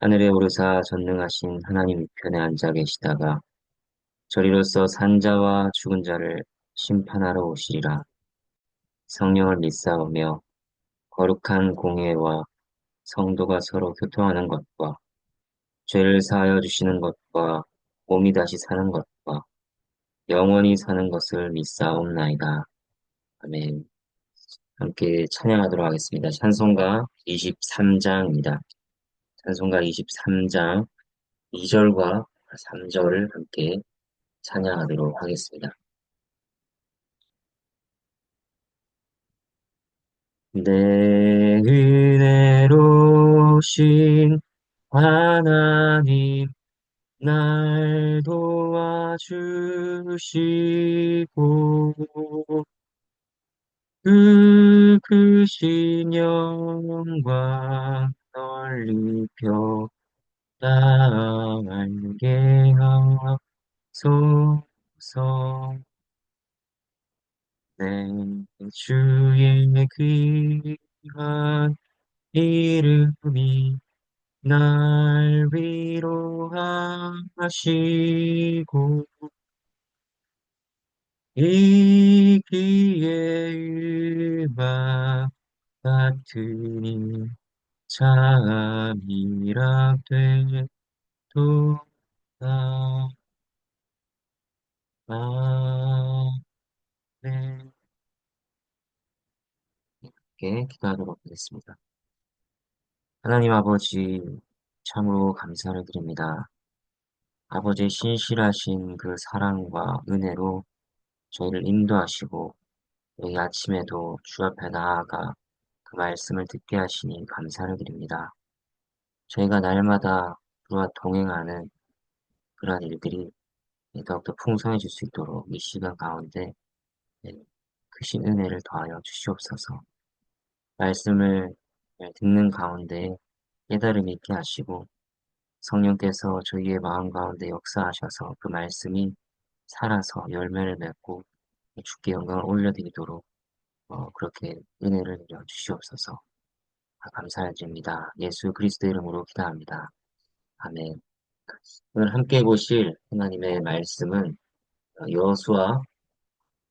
하늘에 오르사 전능하신 하나님 우편에 앉아 계시다가 저리로서 산자와 죽은 자를 심판하러 오시리라. 성령을 믿사오며 거룩한 공예와 성도가 서로 교통하는 것과 죄를 사하여 주시는 것과 몸이 다시 사는 것과 영원히 사는 것을 믿사옵나이다. 아멘. 함께 찬양하도록 하겠습니다. 찬송가 23장입니다. 찬송가 23장 2절과 3절을 함께 찬양하도록 하겠습니다. 내 은혜로신 하나님 날 도와주시고 그 크신 영광 펴 알게 하소서 내 주의 귀한 이름이 날 위로하시고 이 기에 음악 같으니 참이라 되도다 아멘 이렇게 기도하도록 하겠습니다. 하나님 아버지 참으로 감사를 드립니다. 아버지의 신실하신 그 사랑과 은혜로 저희를 인도하시고 여기 아침에도 주 앞에 나아가 그 말씀을 듣게 하시니 감사를 드립니다. 저희가 날마다 주와 동행하는 그러한 일들이 더욱더 풍성해질 수 있도록 이 시간 가운데 크신 은혜를 더하여 주시옵소서. 말씀을 듣는 가운데 깨달음이 있게 하시고 성령께서 저희의 마음 가운데 역사하셔서 그 말씀이 살아서 열매를 맺고 주께 영광을 올려드리도록 어, 그렇게 은혜를 내려 주시옵소서. 감사를 드립니다. 예수 그리스도 이름으로 기도합니다. 아멘. 오늘 함께 보실 하나님의 말씀은 여수와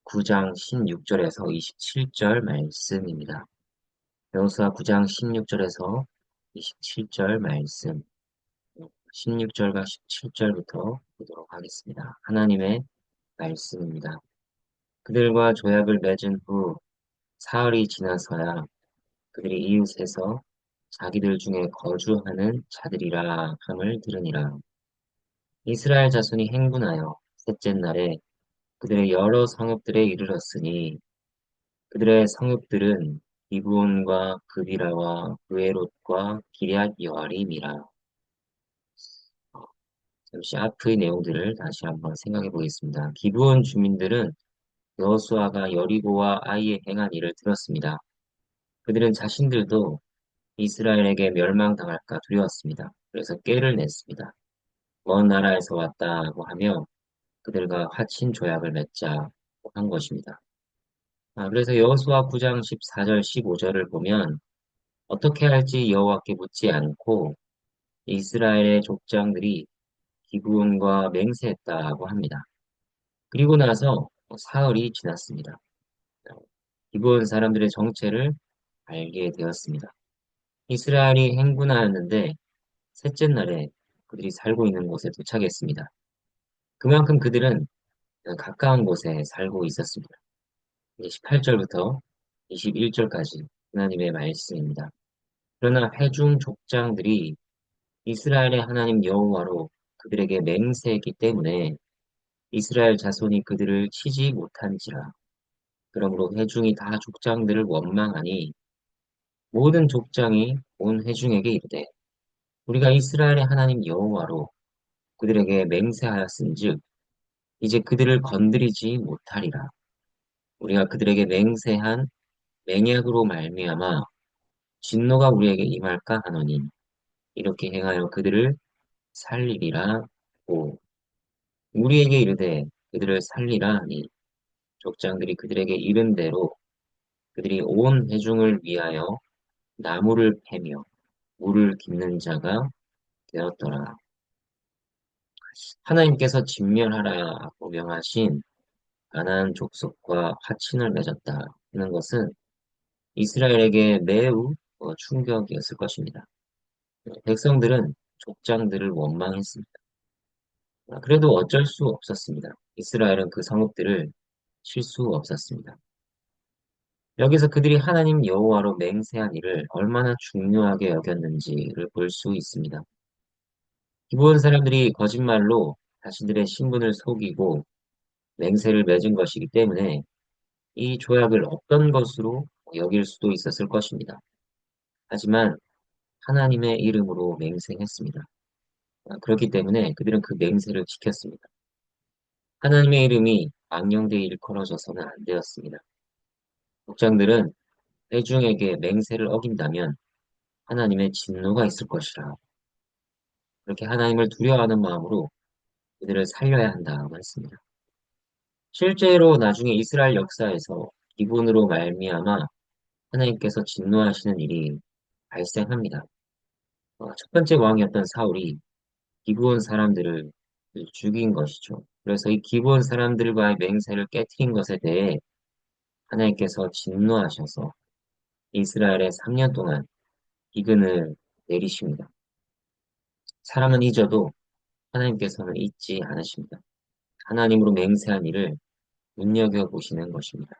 9장 16절에서 27절 말씀입니다. 여수와 9장 16절에서 27절 말씀 16절과 17절부터 보도록 하겠습니다. 하나님의 말씀입니다. 그들과 조약을 맺은 후 사흘이 지나서야 그들이 이웃에서 자기들 중에 거주하는 자들이라 함을 들으니라. 이스라엘 자손이 행군하여 셋째 날에 그들의 여러 성읍들에 이르렀으니 그들의 성읍들은 이브온과 그비라와 그에롯과 기리앗 여아림이라. 잠시 앞의 내용들을 다시 한번 생각해 보겠습니다. 기브온 주민들은 여호수아가 여리고와 아이에 행한 일을 들었습니다. 그들은 자신들도 이스라엘에게 멸망당할까 두려웠습니다. 그래서 꾀를 냈습니다. 먼 나라에서 왔다고 하며 그들과 화친 조약을 맺자고 한 것입니다. 아, 그래서 여호수아 9장 14절 15절을 보면 어떻게 할지 여호와께 묻지 않고 이스라엘의 족장들이 기브온과 맹세했다고 합니다. 그리고 나서 사흘이 지났습니다. 기브온 사람들의 정체를 알게 되었습니다. 이스라엘이 행군하였는데 셋째 날에 그들이 살고 있는 곳에 도착했습니다. 그만큼 그들은 가까운 곳에 살고 있었습니다. 18절부터 21절까지 하나님의 말씀입니다. 그러나 회중 족장들이 이스라엘의 하나님 여호와로 그들에게 맹세했기 때문에 이스라엘 자손이 그들을 치지 못한지라. 그러므로 회중이 다 족장들을 원망하니 모든 족장이 온 회중에게 이르되 우리가 이스라엘의 하나님 여호와로 그들에게 맹세하였은즉 이제 그들을 건드리지 못하리라. 우리가 그들에게 맹세한 맹약으로 말미암아 진노가 우리에게 임할까 하노니 이렇게 행하여 그들을 살리리라 고 우리에게 이르되 그들을 살리라 하니 족장들이 그들에게 이른 대로 그들이 온 회중을 위하여 나무를 패며 물을 깃는 자가 되었더라. 하나님께서 진멸하라 고 명하신 가나안 족속과 화친을 맺었다 하는 것은 이스라엘에게 매우 어, 충격이었을 것입니다. 백성들은 족장들을 원망했습니다. 아, 그래도 어쩔 수 없었습니다. 이스라엘은 그 성읍들을 칠 수 없었습니다. 여기서 그들이 하나님 여호와로 맹세한 일을 얼마나 중요하게 여겼는지를 볼 수 있습니다. 기본 사람들이 거짓말로 자신들의 신분을 속이고 맹세를 맺은 것이기 때문에 이 조약을 어떤 것으로 여길 수도 있었을 것입니다. 하지만 하나님의 이름으로 맹세했습니다. 아, 그렇기 때문에 그들은 그 맹세를 지켰습니다. 하나님의 이름이 망령되이 일컬어져서는 안 되었습니다. 목장들은 회중에게 맹세를 어긴다면 하나님의 진노가 있을 것이라. 그렇게 하나님을 두려워하는 마음으로 그들을 살려야 한다고 했습니다. 실제로 나중에 이스라엘 역사에서 기본으로 말미암아 하나님께서 진노하시는 일이 발생합니다. 어, 첫 번째 왕이었던 사울이 기브온 사람들을 죽인 것이죠. 그래서 이 기브온 사람들과의 맹세를 깨뜨린 것에 대해 하나님께서 진노하셔서 이스라엘에 3년 동안 기근을 내리십니다. 사람은 잊어도 하나님께서는 잊지 않으십니다. 하나님으로 맹세한 일을 눈여겨보시는 것입니다.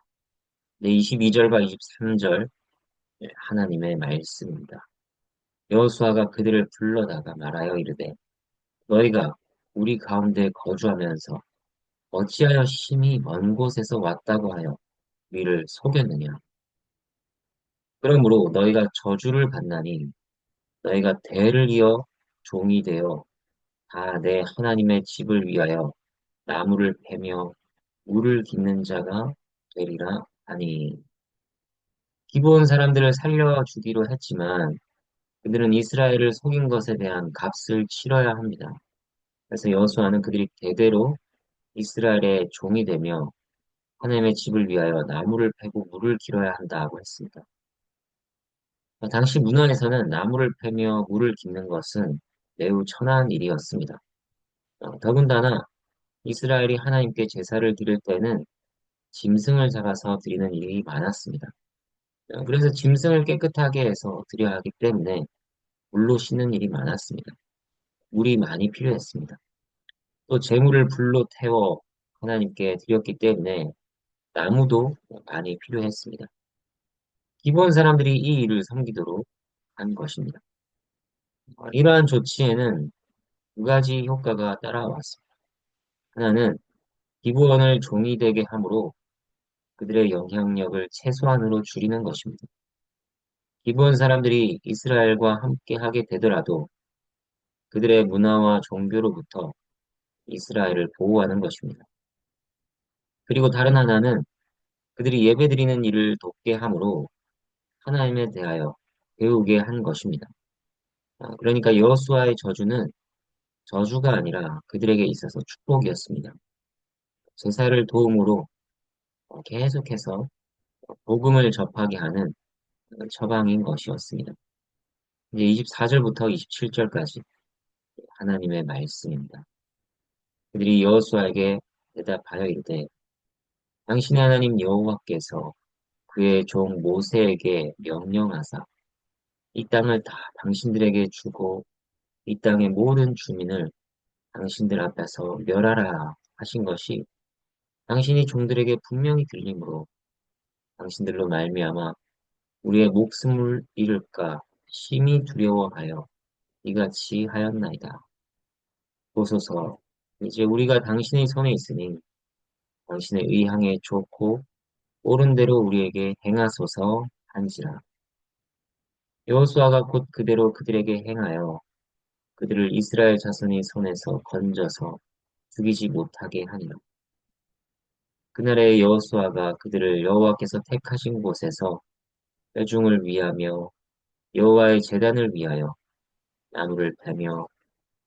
네, 22절과 23절 하나님의 말씀입니다. 여호수아가 그들을 불러다가 말하여 이르되 너희가 우리 가운데 거주하면서 어찌하여 심히 먼 곳에서 왔다고 하여 우리를 속였느냐? 그러므로 너희가 저주를 받나니 너희가 대를 이어 종이 되어 다 내 하나님의 집을 위하여 나무를 패며 물을 깃는 자가 되리라 하니. 기본 사람들을 살려주기로 했지만 그들은 이스라엘을 속인 것에 대한 값을 치러야 합니다. 그래서 여호수아는 그들이 대대로 이스라엘의 종이 되며 하나님의 집을 위하여 나무를 패고 물을 길어야 한다고 했습니다. 당시 문화에서는 나무를 패며 물을 깃는 것은 매우 천한 일이었습니다. 어, 더군다나 이스라엘이 하나님께 제사를 드릴 때는 짐승을 잡아서 드리는 일이 많았습니다. 어, 그래서 짐승을 깨끗하게 해서 드려야 하기 때문에 물로 씻는 일이 많았습니다. 물이 많이 필요했습니다. 또 재물을 불로 태워 하나님께 드렸기 때문에 나무도 많이 필요했습니다. 기본 사람들이 이 일을 섬기도록 한 것입니다. 어, 이러한 조치에는 두 가지 효과가 따라왔습니다. 하나는 기부원을 종이 되게 함으로 그들의 영향력을 최소한으로 줄이는 것입니다. 기부원 사람들이 이스라엘과 함께 하게 되더라도 그들의 문화와 종교로부터 이스라엘을 보호하는 것입니다. 그리고 다른 하나는 그들이 예배드리는 일을 돕게 함으로 하나님에 대하여 배우게 한 것입니다. 아, 그러니까 여호수아의 저주는 저주가 아니라 그들에게 있어서 축복이었습니다. 제사를 도움으로 어, 계속해서 복음을 접하게 하는 처방인 것이었습니다. 이제 24절부터 27절까지 하나님의 말씀입니다. 그들이 여호수아에게 대답하여 이르되 당신의 하나님 여호와께서 그의 종 모세에게 명령하사 이 땅을 다 당신들에게 주고 이 땅의 모든 주민을 당신들 앞에서 멸하라 하신 것이 당신이 종들에게 분명히 들리므로 당신들로 말미암아 우리의 목숨을 잃을까 심히 두려워하여 이같이 하였나이다. 보소서 이제 우리가 당신의 손에 있으니 당신의 의향에 좋고 옳은 대로 우리에게 행하소서 한지라. 여호수아가 곧 그대로 그들에게 행하여 그들을 이스라엘 자손의 손에서 건져서 죽이지 못하게 하니라. 그날에 여호수아가 그들을 여호와께서 택하신 곳에서 회중을 위하며 여호와의 제단을 위하여 나무를 패며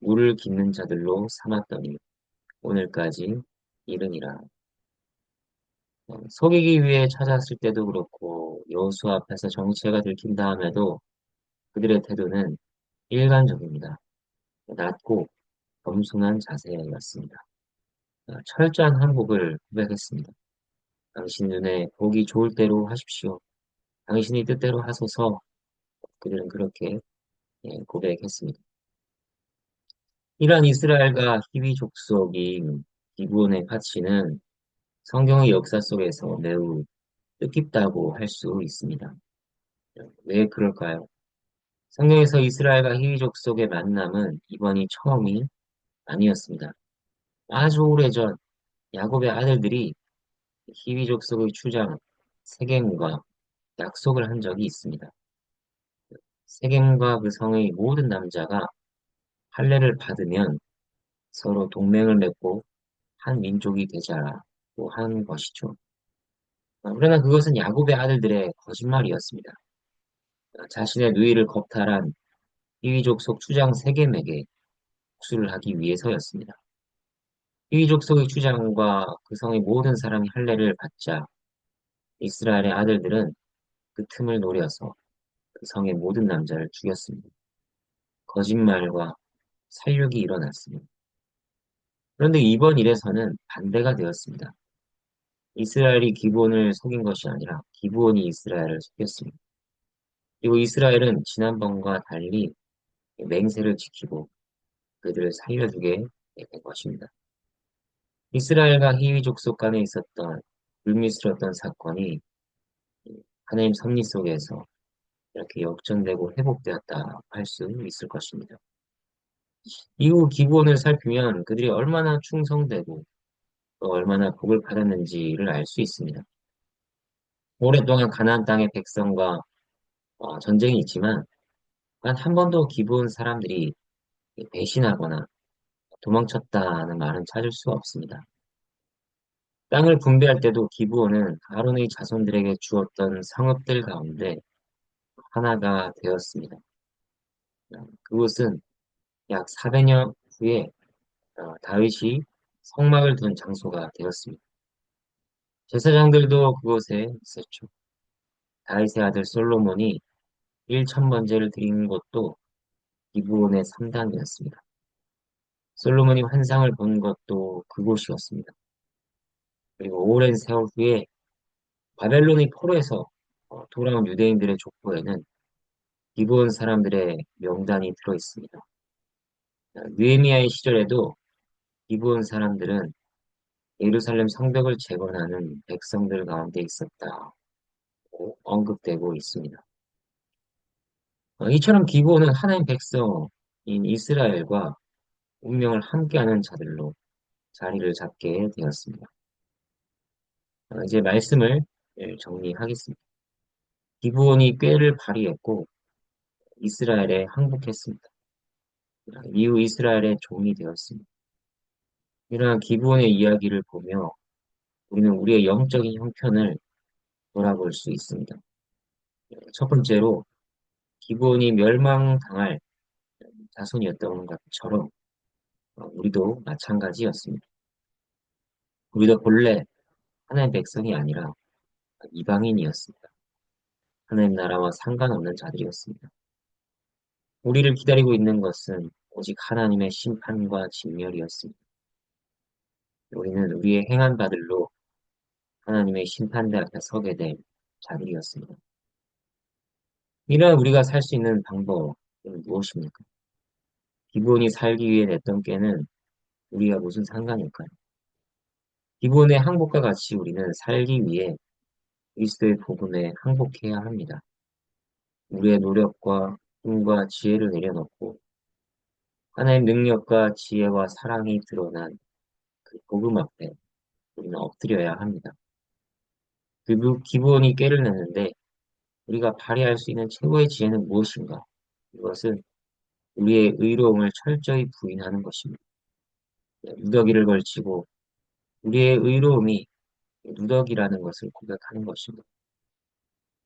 물을 깃는 자들로 삼았더니 오늘까지 이르니라. 어, 속이기 위해 찾았을 때도 그렇고 여호수아 앞에서 정체가 들킨 다음에도 그들의 태도는 일관적입니다. 낮고 겸손한 자세였습니다. 어, 철저한 항복을 고백했습니다. 당신 눈에 보기 좋을 대로 하십시오. 당신이 뜻대로 하소서 그들은 그렇게 예, 고백했습니다. 이러한 이스라엘과 히위 족속인 기브온의 파치는 성경의 역사 속에서 매우 뜻깊다고 할 수 있습니다. 왜 그럴까요? 성경에서 이스라엘과 히위 족속의 만남은 이번이 처음이 아니었습니다. 아주 오래전 야곱의 아들들이 히위 족속의 추장 세겜과 약속을 한 적이 있습니다. 세겜과 그 성의 모든 남자가 할례를 받으면 서로 동맹을 맺고 한 민족이 되자고 한 것이죠. 어, 그러나 그것은 야곱의 아들들의 거짓말이었습니다. 어, 자신의 누이를 겁탈한 이위족 속 추장 세겜에게 복수를 하기 위해서였습니다. 이위족 속의 추장과 그 성의 모든 사람이 할례를 받자 이스라엘의 아들들은 그 틈을 노려서 그 성의 모든 남자를 죽였습니다. 거짓말과 살육이 일어났습니다. 그런데 이번 일에서는 반대가 되었습니다. 이스라엘이 기브온을 속인 것이 아니라 기브온이 이스라엘을 속였습니다. 그리고 이스라엘은 지난번과 달리 맹세를 지키고 그들을 살려주게 된 것입니다. 이스라엘과 히위 족속 간에 있었던 불미스러웠던 사건이 하나님 섭리 속에서 이렇게 역전되고 회복되었다 할 수 있을 것입니다. 이후 기본을 살피면 그들이 얼마나 충성되고 또 얼마나 복을 받았는지를 알 수 있습니다. 오랫동안 가나안 땅의 백성과 어, 전쟁이 있지만 단 한 번도 기본 사람들이 배신하거나 도망쳤다는 말은 찾을 수 없습니다. 땅을 분배할 때도 기부원은 아론의 자손들에게 주었던 상업들 가운데 하나가 되었습니다. 그곳은 약 400년 후에 어, 다윗이 성막을 둔 장소가 되었습니다. 제사장들도 그곳에 있었죠. 다윗의 아들 솔로몬이 1천번제를 드린 곳도 기부원의 3단이었습니다. 솔로몬이 환상을 본 것도 그곳이었습니다. 그리고 오랜 세월 후에 바벨론의 포로에서 어, 돌아온 유대인들의 족보에는 기본 사람들의 명단이 들어 있습니다. 느헤미야의 시절에도 기브온 사람들은 예루살렘 성벽을 재건하는 백성들 가운데 있었다고 언급되고 있습니다. 어, 이처럼 기브온은 하나님 백성인 이스라엘과 운명을 함께하는 자들로 자리를 잡게 되었습니다. 어, 이제 말씀을 예, 정리하겠습니다. 기브온이 꾀를 발휘했고 이스라엘에 항복했습니다. 이후 이스라엘의 종이 되었습니다. 이러한 기브온의 이야기를 보며 우리는 우리의 영적인 형편을 돌아볼 수 있습니다. 첫 번째로 기브온이 멸망당할 자손이었던 것처럼 우리도 마찬가지였습니다. 우리도 본래 하나님 백성이 아니라 이방인이었습니다. 하나님 나라와 상관없는 자들이었습니다. 우리를 기다리고 있는 것은 오직 하나님의 심판과 진멸이었습니다. 우리는 우리의 행한 바들로 하나님의 심판대 앞에 서게 될 자들이었습니다. 이러한 우리가 살 수 있는 방법은 무엇입니까? 기본이 살기 위해 냈던 깨는 우리가 무슨 상관일까요? 기본의 항복과 같이 우리는 살기 위해 그리스도의 복음에 항복해야 합니다. 우리의 노력과 힘과 지혜를 내려놓고 하나의 능력과 지혜와 사랑이 드러난 그 복음 앞에 우리는 엎드려야 합니다. 그 기본이 깨를 내는데 우리가 발휘할 수 있는 최고의 지혜는 무엇인가? 이것은 우리의 의로움을 철저히 부인하는 것입니다. 누더기를 걸치고 우리의 의로움이 누더기라는 것을 고백하는 것입니다.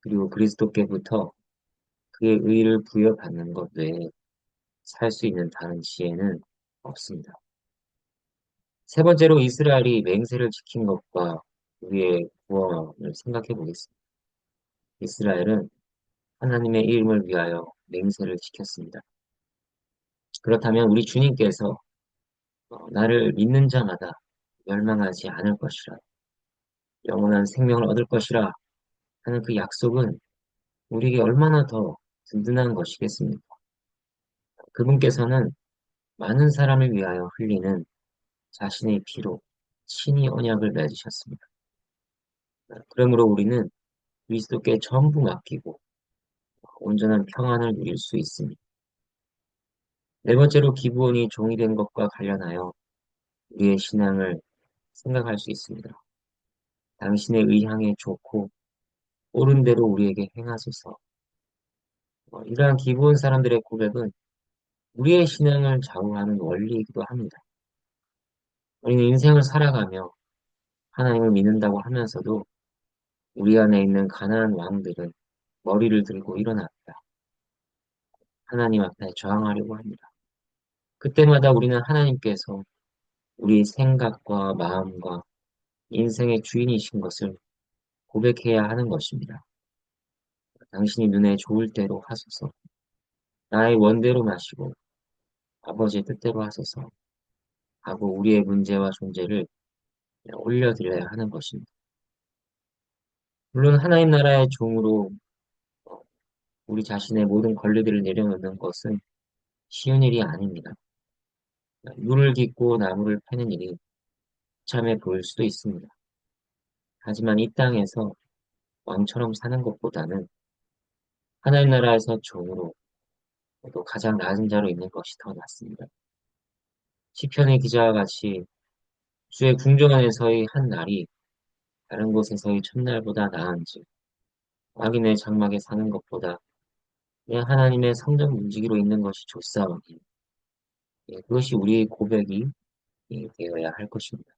그리고 그리스도께부터 그의 의를 부여받는 것 외에 살 수 있는 다른 지혜는 없습니다. 세 번째로 이스라엘이 맹세를 지킨 것과 우리의 구원을 생각해 보겠습니다. 이스라엘은 하나님의 이름을 위하여 맹세를 지켰습니다. 그렇다면 우리 주님께서 어, 나를 믿는 자마다 멸망하지 않을 것이라 영원한 생명을 얻을 것이라 하는 그 약속은 우리에게 얼마나 더 든든한 것이겠습니까? 그분께서는 많은 사람을 위하여 흘리는 자신의 피로 친히 언약을 맺으셨습니다. 그러므로 우리는 그리스도께 전부 맡기고 온전한 평안을 누릴 수 있습니다. 네 번째로 기부원이 종이 된 것과 관련하여 우리의 신앙을 생각할 수 있습니다. 당신의 의향에 좋고 옳은 대로 우리에게 행하소서. 어, 이러한 기부원 사람들의 고백은 우리의 신앙을 좌우하는 원리이기도 합니다. 우리는 인생을 살아가며 하나님을 믿는다고 하면서도 우리 안에 있는 가난한 왕들은 머리를 들고 일어납니다. 하나님 앞에 저항하려고 합니다. 그때마다 우리는 하나님께서 우리 생각과 마음과 인생의 주인이신 것을 고백해야 하는 것입니다. 당신이 눈에 좋을 대로 하소서. 나의 원대로 마시고 아버지의 뜻대로 하소서. 하고 우리의 문제와 존재를 올려드려야 하는 것입니다. 물론 하나님 나라의 종으로 우리 자신의 모든 권리들을 내려놓는 것은 쉬운 일이 아닙니다. 물을 깃고 나무를 패는 일이 참해 보일 수도 있습니다. 하지만 이 땅에서 왕처럼 사는 것보다는 하나님 나라에서 종으로 또 가장 낮은 자로 있는 것이 더 낫습니다. 시편의 기자와 같이 주의 궁정 안에서의 한 날이 다른 곳에서의 첫날보다 나은지 악인의 장막에 사는 것보다 그냥 하나님의 성전 문지기로 있는 것이 좋사오니 예, 그것이 우리의 고백이 예, 되어야 할 것입니다.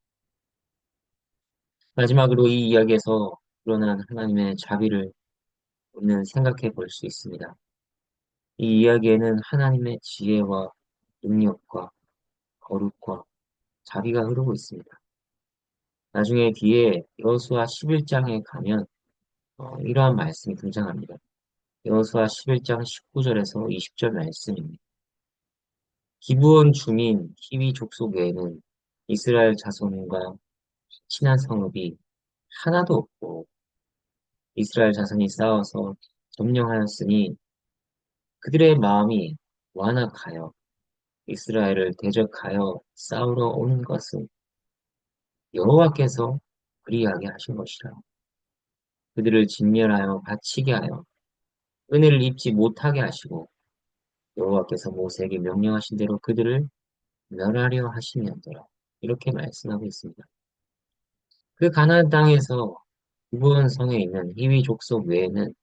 마지막으로 이 이야기에서 드러난 하나님의 자비를 우리는 생각해 볼 수 있습니다. 이 이야기에는 하나님의 지혜와 능력과 거룩과 자비가 흐르고 있습니다. 나중에 뒤에 여수와 11장에 가면 어, 이러한 말씀이 등장합니다. 여수와 11장 19절에서 20절 말씀입니다. 기부원 주민 히위 족속 외에는 이스라엘 자손과 친한 성읍이 하나도 없고 이스라엘 자손이 싸워서 점령하였으니 그들의 마음이 완악하여 이스라엘을 대적하여 싸우러 온 것은 여호와께서 그리하게 하신 것이라. 그들을 진멸하여 바치게 하여 은혜를 입지 못하게 하시고 여호와께서 모세에게 명령하신 대로 그들을 멸하려 하시면더라. 이렇게 말씀하고 있습니다. 그 가나안 땅에서 구부원 성에 있는 히위 족속 외에는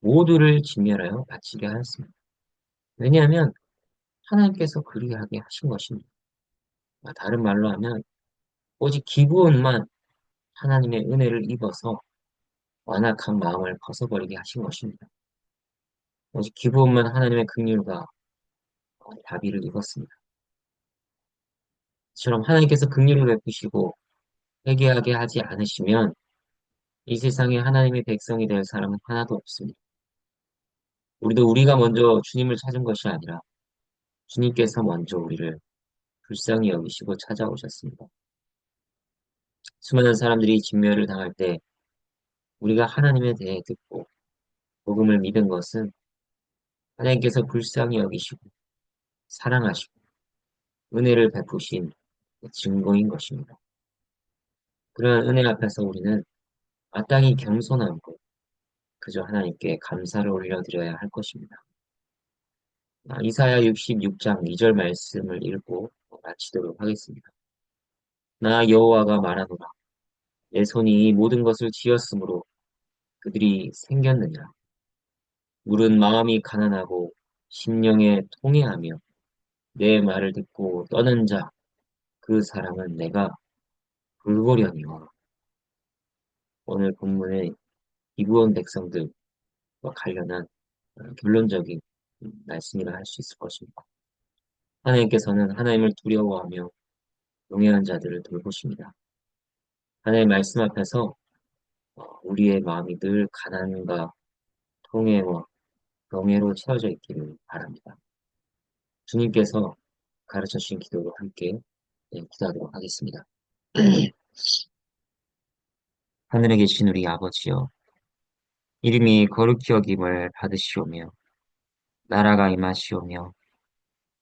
모두를 진멸하여 바치게 하였습니다. 왜냐하면 하나님께서 그리하게 하신 것입니다. 다른 말로 하면 오직 기부원만 하나님의 은혜를 입어서 완악한 마음을 벗어버리게 하신 것입니다. 오직 기부원만 하나님의 긍휼과 자비를 입었습니다. 처럼 하나님께서 긍휼을 베푸시고 회개하게 하지 않으시면 이 세상에 하나님의 백성이 될 사람은 하나도 없습니다. 우리도 우리가 먼저 주님을 찾은 것이 아니라 주님께서 먼저 우리를 불쌍히 여기시고 찾아오셨습니다. 수많은 사람들이 진멸을 당할 때 우리가 하나님에 대해 듣고 복음을 믿은 것은 하나님께서 불쌍히 여기시고 사랑하시고 은혜를 베푸신 증거인 것입니다. 그러한 은혜 앞에서 우리는 마땅히 겸손하고 그저 하나님께 감사를 올려드려야 할 것입니다. 아, 이사야 66장 2절 말씀을 읽고 마치도록 하겠습니다. 나 여호와가 말하노라. 내 손이 이 모든 것을 지었으므로 그들이 생겼느냐. 물은 마음이 가난하고 심령에 통해하며 내 말을 듣고 떠는 자, 그 사람은 내가 불고령이와 오늘 본문의 기브온 백성들과 관련한 어, 결론적인 말씀이라 할 수 있을 것입니다. 하나님께서는 하나님을 두려워하며 용해한 자들을 돌보십니다. 하나님의 말씀 앞에서 어, 우리의 마음이 늘 가난과 통해와 명예로 채워져 있기를 바랍니다. 주님께서 가르쳐 주신 기도로 함께 네, 기도하도록 하겠습니다. 하늘에 계신 우리 아버지여, 이름이 거룩히 여김을 받으시오며, 나라가 임하시오며,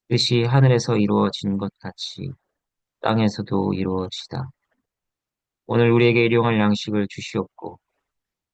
뜻이 하늘에서 이루어진 것 같이 땅에서도 이루어지다. 오늘 우리에게 일용할 양식을 주시옵고,